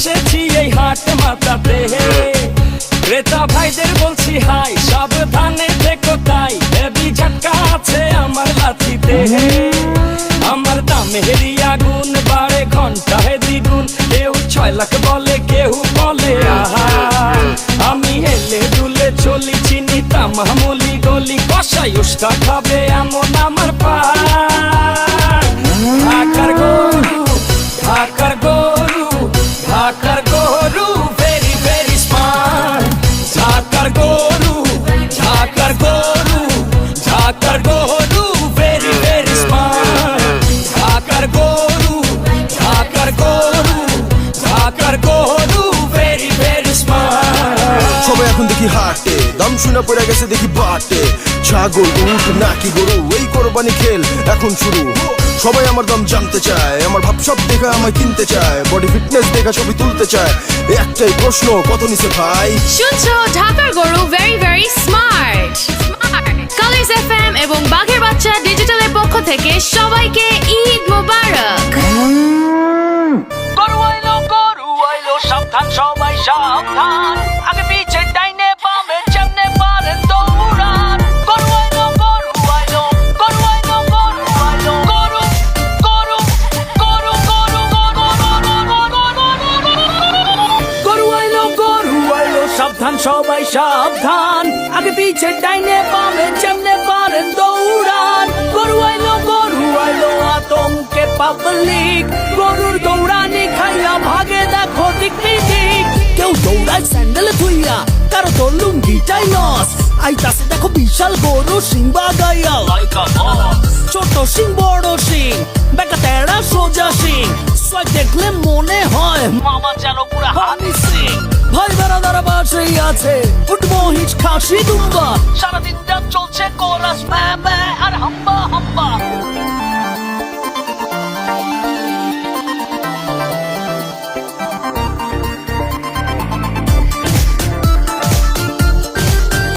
এসেছি এই হাট মাতাতে। ক্রেতা ভাইদের বলছি, হাই, সাবধানে থেকো তাই। হেভি ঝটকা আছে আমার লাথিতে আমার দামে হেরি আগুন বাড়ে ঘণ্টা হে দ্বিগুণ। কেউ ছয় লাখ বলে, কেউ বলে, আহা, আমি হেলে দুলে চলি, চিনি তামামলি গলি, কষাই উষ্টা খাবে এমন সবাই এখন দেখি হাটে। দাম শুনে পড়ে গেছে দেখি বাটে। ছাগল উঠ নাকি গরু এই কোরবানি খেল এখন শুরু। সবাই আমার দাম জানতে চায় আমার ভাব সব দেখা আমায় কিনতে চায় বডি ফিটনেস দেখা ছবি তুলতে চায়। একটাই প্রশ্ন কত নিছে ভাই? শুনছো ঢাকার গরু ভেরি ভেরি স্মার্ট কালিজ এফএম এবং বাঘের বাচ্চা ডিজিটালের পক্ষ থেকে সবাইকে ঈদ মোবারক। গরু আইলো গরু আইলো সাবধান সবাই সাবধান। আগে সবাই সাবধান। আগে পিছে ডাইনে বামে যেমনে পারেন দৌড়ান। গরু আইলো গরু আইলো আতঙ্কে পাবলিক গরুর দৌড়ানি খাইয়া ভাগে দেখো দিক দিক কেউ দৌড়ায় স্যান্ডেলে থুইয়া কারও তো লুঙ্গিটাই লস আইতাছে দেখো বিশাল গরু সিংবা গাইয়া লাইকা ছোট সিং, বড় সিং, বেকা তেড়া সোজা সিং। দেখলে মনে হয় মামা যেন পুরা হানি সিং। ভাই বেড়াদারা বাসেই আছে। উঠবো হিচ খাসি দুম্বা সারাদিন যা চলছে কোরাস ম্যা আর হাম্বা।